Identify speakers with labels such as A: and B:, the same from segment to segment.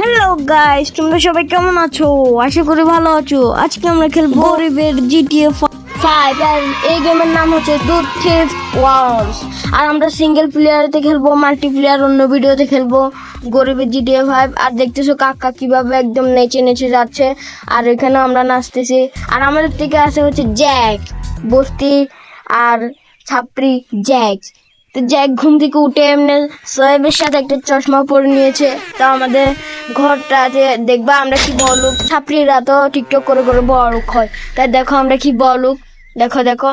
A: Hello guys তোমরা সবাই কেমন আছো? আশা করি ভালো আছো। আজকে আমরা খেলব গরিবের জিটিএ ফাইভ আর এই গেমের নাম হচ্ছে দুধ থিফ ওয়ার্স আর আমরা সিঙ্গেল প্লেয়ারেতে খেলব মাল্টি প্লেয়ার অন্য ভিডিওতে খেলব। গরিবের জিটিএ ফাইভ আর দেখতেছো কাকা কীভাবে একদম নেচে নেচে যাচ্ছে। আর এখানে আমরা নাচতেছি। আর আমাদের থেকে আছে হচ্ছে জ্যাক বস্তি আর ছাপরি জ্যাক জ্যাক ঘুম থেকে উঠে এমনি সোয়েবের সাথে একটা চশমা পরে নিয়েছে। তো আমাদের ঘরটা ঘরটাতে দেখবা আমরা কি বলুক ছাত্রীরা তো টিকটক করে করে বড়ুক হয়। তাই দেখো আমরা কি বলুক দেখো দেখো।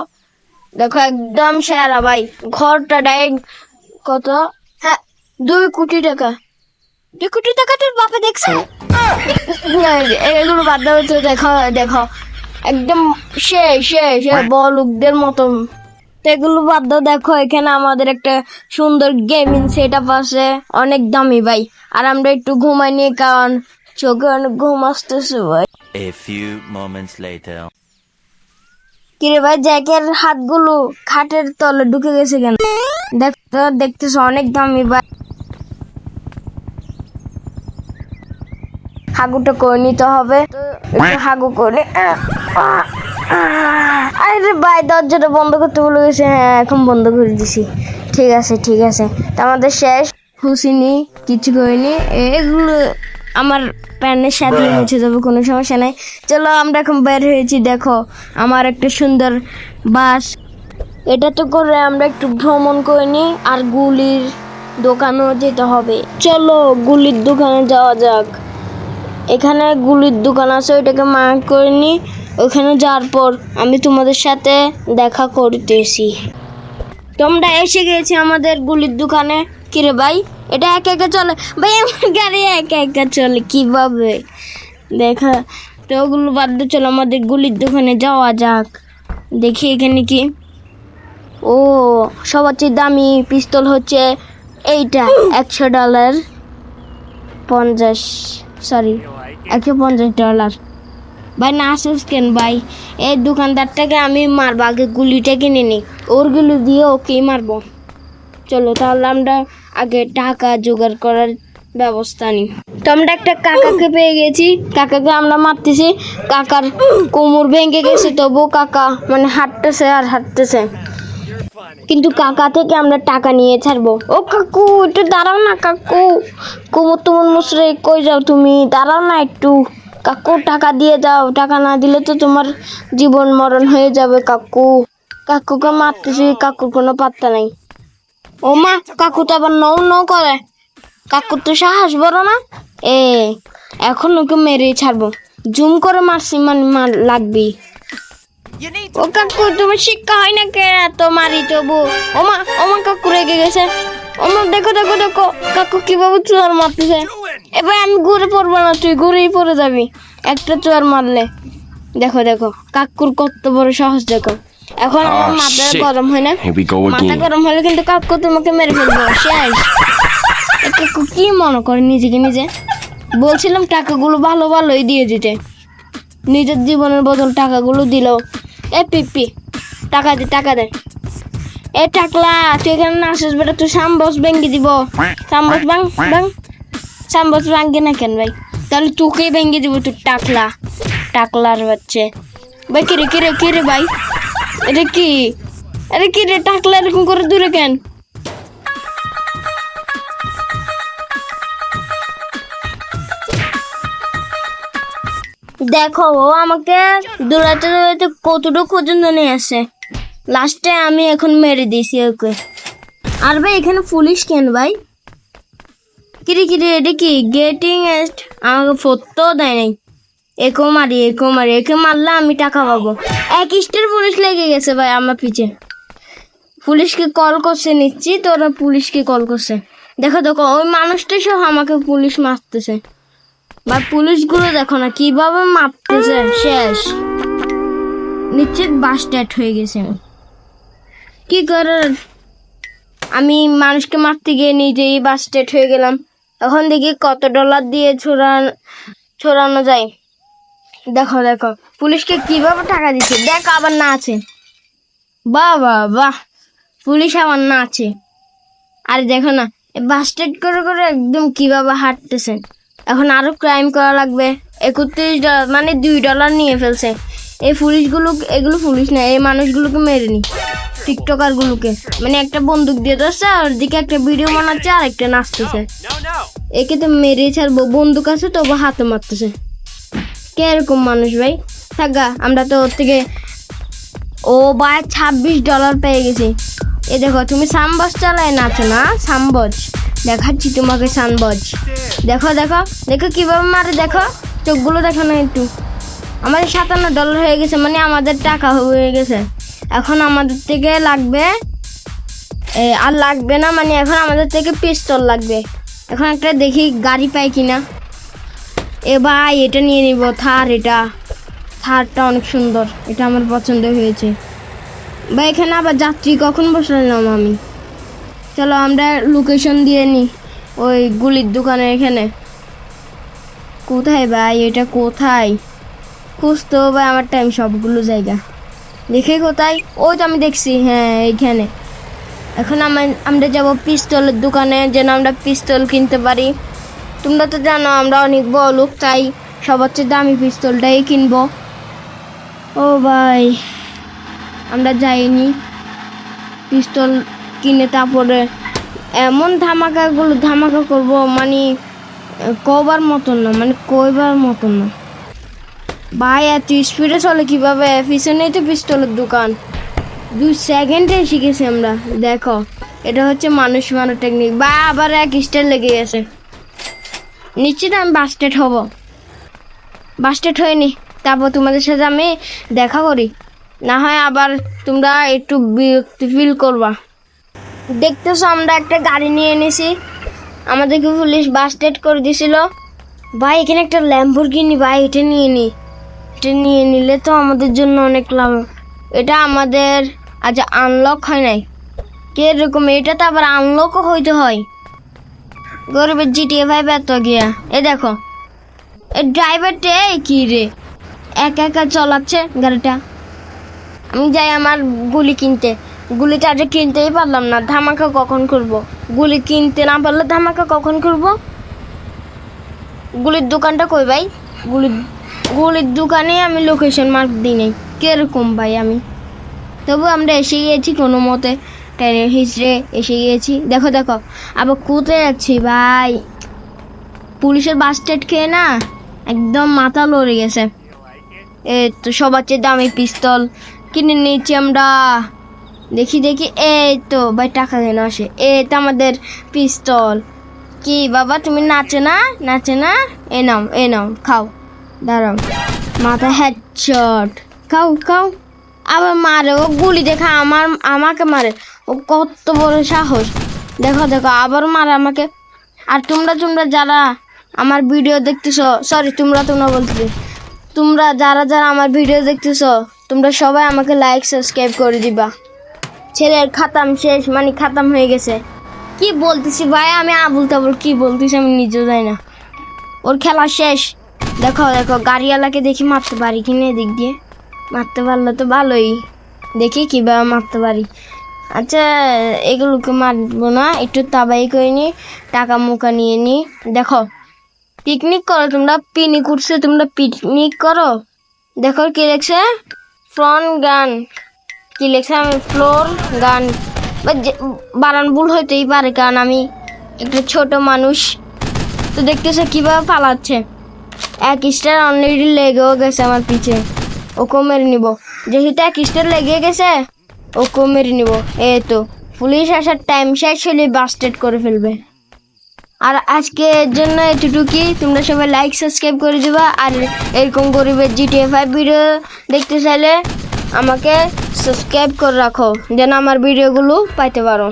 A: দেখো, একদম সেরা ভাই। ঘরটা ডাইরেক্ট কত? হ্যাঁ দুই কোটি টাকা। দুই কোটি টাকা তোর বাপে দেখছে? এগুলো বাদ দাও, তো দেখো দেখো। একদম সে সে সে বলুকদের মতন। তো এগুলো বাদ দাও দেখো এখানে আমাদের একটা সুন্দর গেমিং সেট আপ আছে। অনেক দামি ভাই। আর আমরা একটু ঘুমাই নিয়ে কারণ চোখে অনেক ঘুম আসতেছে ভাই।
B: এ ফিউ মোমেন্টস লেটার
A: কিরে ভাই জ্যাকের হাতগুলো খাটের তলে ঢুকে গেছে কেন? দেখ তো দেখতেছো অনেক দামি ভাই। হাগুটা করে নিতে হবে। তো হাগু করে আরে ভাই, দরজাটা বন্ধ করতে বলে গেছে। হ্যাঁ এখন বন্ধ করে দিছি। ঠিক আছে ঠিক আছে। তো আমাদের শেষ। হুসিনি, কিছু করিনি। এগুলো আমার প্যানের সাথে মুছে যাবে কোনো সমস্যা নাই। চলো, আমরা এখন বের হয়েছি, দেখো। আমার একটা সুন্দর বাস। এটা তো করে আমরা একটু ভ্রমণ করে নিই আর গুলির দোকানেও যেতে হবে। চলো, গুলির দোকানে যাওয়া যাক। এখানে গুলির দোকান আছে, ওইটাকে মার্ক করে নি। ওখানে যাওয়ার পর আমি তোমাদের সাথে দেখা করতেছি। তোমরা এসে গেছি আমাদের গুলির দোকানে? কিরে ভাই, এটা একা একা চলে? ভাই, আমার গাড়ি একা একা চলে, কীভাবে? দেখা, তো ওগুলো বাদ দিয়ে চলো, আমাদের গুলির দোকানে যাওয়া যাক। দেখি এখানে কি। ও, সবার চেয়ে দামি পিস্তল হচ্ছে এইটা, একশো ডলার পঞ্চাশ সরি একশো পঞ্চাশ ডলার ভাই, না আসিস কেন ভাই? এই দোকানদারটাকে আমি মারবো, আগে গুলিটা কিনে নিই ওর গুলি দিয়ে ওকেই মারবো। চলো, তাহলে আমরা আগে টাকা জোগাড় করার ব্যবস্থা নিই। তো আমরা একটা কাকাকে পেয়ে গেছি। কাকাকে আমরা মারতেছি। কাকার কোমর ভেঙে গেছে তবু কাকা মানে হাঁটতেছে আর হাঁটতেছে। কিন্তু কাকা থেকে আমরা টাকা নিয়ে ছাড়বো। ও কাকু, একটু দাঁড়াও না কাকু। কোমর তোমার মুসরে কই যাও তুমি? দাঁড়াও না একটু। কাকু, টাকা দিয়ে দাও। টাকা না দিলে তো তোমার জীবন মরণ হয়ে যাবে কাকু। কাকুকে মারতেছি, কাকুর কোনো পাত্তা নাই। ও মা, কাকু তো আবার নৌ নৌ করে। কাকুর তো সাহস বড় না। এ, এখন ওকে মেরে ছাড়বো। জুম করে মারছি মানে মার লাগবেই। ও কাকু তুমি শিক্ষা হয় না কে? এত মারি তবু। ওমা ওমা কাকু রেগে গেছে। ওমা দেখো দেখো দেখো। কাকু কীভাবে চুয়ার মারতেছে। এবার আমি ঘুরে পড়ব না তুই ঘুরেই পড়ে যাবি। একটা চুয়ার মারলে। দেখো দেখো কাকুর কত বড় সাহস দেখো। এখন আমার
C: Ah,
A: মাথা গরম হয় না। মাথা গরম হলে কিন্তু কাকু তোমাকে মেরে ফেলব। শেষ কাকু কি মনে করে নিজেকে নিজে? বলছিলাম টাকাগুলো ভালো ভালোই দিয়ে দিতে। নিজের জীবনের বদল টাকাগুলো দিল এ পিপি টাকা দে টাকা দে। এ টাকলা তুই এখানে না আসিস বেটা, তুই সাম্বস ভেঙ্গি দিব। সাম্বস বাং বাং সাম্বস ভাঙ্গে না কেন ভাই? তাহলে তোকেই ভেঙ্গে দিব তুই টাকলা। টাকলার বাচ্চে। ভাই, কিরে কিরে কিরে ভাই? এটা কি? আরে কি রে, টাকলা এরকম করে দূরে কেন? দেখো, ও আমাকে দৌড়াতে দৌড়াতে কতটুকু পর্যন্ত নিয়ে আসে। লাস্টে আমি এখন মেরে দিয়েছি ওকে। আর ভাই, এখানে পুলিশ কেন ভাই? কিরে কিরে, এটা কি? গেটিং এস্ট আমাকে ফোরতেও দেয় নাই। একেও মারি একেও মারি, একে মারলে আমি টাকা পাবো। এক স্টের পুলিশ লেগে গেছে ভাই আমার পিছে। পুলিশকে কল করছে, নিচ্ছি তো ওরা পুলিশকে কল করছে। দেখো দেখো, ওই মানুষটাই সহ আমাকে পুলিশ মারতেছে। বা পুলিশগুলো দেখো না, কীভাবে মাপতেছে শেষ। নিশ্চিত বাস স্টার্ট হয়ে গেছে। কি করার? আমি মানুষকে মারতে গিয়ে নিজেই বাস স্টার্ট হয়ে গেলাম। এখন দেখি কত ডলার দিয়ে ছোড়ান ছোড়ানো যায়। দেখো দেখো, পুলিশকে কীভাবে টাকা দিচ্ছে? দেখ, আবার না আছে। বাহ বাহ বাহ পুলিশ আবার না আছে। আর দেখো না বাস স্টার্ট করে করে একদম কীভাবে হাঁটতেছে। এখন আরও ক্রাইম করা লাগবে। একত্রিশ ডলার মানে দুই ডলার নিয়ে ফেলছে। এই পুলিশগুলো এগুলো পুলিশ না এই মানুষগুলোকে মেরে নি। টিকটকারগুলোকে মানে একটা বন্দুক দিয়ে ধরছে আর ওদিকে একটা ভিডিও বানাচ্ছে আর একটা নাচতেছে। একে তো মেরে ছাড়বো বন্দুক আছে তবু হাতে মারতেছে। কে এরকম মানুষ ভাই? থাকা আমরা তো ওর থেকে ও বা ছাব্বিশ ডলার পেয়ে গেছি। এ দেখো তুমি সানবজ চালায় নাচো না সানবজ দেখাচ্ছি তোমাকে সানবজ? দেখো দেখো দেখো কীভাবে মারে, দেখো। চোখগুলো দেখো না একটু। আমাদের সাতান্ন ডলার হয়ে গেছে মানে আমাদের টাকা হয়ে গেছে। এখন আমাদের থেকে লাগবে আর লাগবে না মানে এখন আমাদের থেকে পিস্তল লাগবে। এখন একটা দেখি গাড়ি পাই কিনা। এ ভাই, এটা নিয়ে নিব, থার এটা। থারটা অনেক সুন্দর, এটা আমার পছন্দ হয়েছে। বা এখানে আবার যাত্রী কখন বসালাম আমি? চলো আমরা লোকেশন দিয়ে নিই ওই গুলির দোকানের এখানে। কোথায় ভাই? এটা কোথায়? খুঁজতে হবে আমার টাইম সবগুলো জায়গা। দেখে কোথায়? ওই তো আমি দেখছি হ্যাঁ এইখানে। এখন আমার আমরা যাব পিস্তলের দোকানে, যেন আমরা পিস্তল কিনতে পারি। তোমরা তো জানো, আমরা অনেক বড় লোক, তাই সবার চেয়ে দামি পিস্তলটাই কিনবো। ও ভাই, আমরা যাইনি। পিস্তল কিনে তারপরে এমন ধামাকাগুলো ধামাকা করব মানে কবার মতন না মানে কইবার মতন না। ভাই, এত স্পিডে চলে কীভাবে? পিছনেই তো পিস্তলের দোকান। দুই সেকেন্ডে শিখেছি আমরা। দেখো, এটা হচ্ছে মানুষ মারা টেকনিক বা, আবার এক স্টার লেগে গেছে। নিশ্চিত আমি বাস্টেড হব। বাস্টেড হয়নি। তারপর তোমাদের সাথে আমি দেখা করি। না হয় আবার তোমরা একটু বিরক্তি ফিল করবা। দেখতেছো, আমরা একটা গাড়ি নিয়ে এনেছি। আমাদেরকে পুলিশ বাস বাস্টেড করে দিছিল। ভাই, এখানে একটা ল্যাম্বরগিনি ভাই, এটা নিয়ে নি। এটা নিয়ে নিলে তো আমাদের জন্য অনেক লাভ। এটা আমাদের আজ আনলক হয় নাই। কীরকম এটা তো আবার আনলকও হইতে হয়। গরিবের জিটিএ ভাই ব্যর্থ গিয়া। এ দেখো। এ ড্রাইভারটা কি রে? একা একা চলাচ্ছে গাড়িটা। আমি যাই আমার গুলি কিনতে। গুলিটা আজ কিনতেই পারলাম না, ধামাকা কখন করব গুলি কিনতে না পারলে ধামাকা কখন করব গুলির দোকানটা কই ভাই? গুলির গুলির দোকানে আমি লোকেশন মার্ক দিই নাই। কীরকম ভাই আমি? তবু আমরা এসে গিয়েছি কোনো মতে। ট্রেনের হিসড়ে এসে গিয়েছি। দেখো দেখো, আবার কোথায় যাচ্ছি ভাই? পুলিশের বাস স্টেট খেয়ে না একদম মাথা লড়ে গেছে। এ তো সবার চেয়ে দামি পিস্তল। কিনে নিয়েছি আমরা। দেখি দেখি। এই তো, ভাই, টাকা দেন আসে। এ তো আমাদের পিস্তল। কি, বাবা, তুমি নাচে না? নাচে না? এ নাও এ নাও, খাও। দাঁড়াও। মাথা হেডশট। খাও খাও। আবার মারে, ও গুলি দেখা আমার, আমাকে মারে। ও কত বড় সাহস। দেখো দেখো, আবার মারে আমাকে। আর তোমরা তোমরা যারা আমার ভিডিও দেখতেছ সরি তোমরা তোমরা বলতেছি তোমরা যারা যারা আমার ভিডিও দেখতেছ, তোমরা সবাই আমাকে লাইক সাবস্ক্রাইব করে দিবা। ছেলের খাতাম শেষ মানে খাতাম হয়ে গেছে। কি বলতেছি ভাই? আমি আবুল তাবুল কি বলতেছি আমি নিজেও যাই না। ওর খেলা শেষ। দেখো দেখো, গাড়িওয়ালাকে দেখি মারতে পারি কি কিনা এদিক দিয়ে? মারতে পারলে তো ভালোই। দেখি কীভাবে মারতে পারি। আচ্ছা এগুলোকে মারবো না। একটু তাবাই করে নি, টাকা মুখা নিয়ে নি। দেখো পিকনিক করো তোমরা পিকনিক উঠছে, তোমরা পিকনিক করো। দেখো কি দেখছে ফ্রন্ট গান। কি লেখছে আমি ফ্লোর গান বানান ভুল হইতেই পারে, কারণ আমি একটা ছোট মানুষ। তো দেখতেছে কীভাবে পালাচ্ছে। এক স্টার অলরেডি লেগেও গেছে আমার পিছে। ওকেও মেরে নিব। যেহেতু এক স্টার লেগে গেছে, ওকেও মেরে নিব। এই তো, পুলিশ আসার টাইম শেষ হলে বাস্টেড করে ফেলবে। আর আজকের জন্য এতটুকুই। তোমরা সবাই লাইক সাবস্ক্রাইব করে দিবা। আর এরকম গরিবের জিটিএ ফাইভ ভিডিও দেখতে চাইলে আমাকে সাবস্ক্রাইব করে রাখো যেন আমার ভিডিওগুলো পাইতে পারো।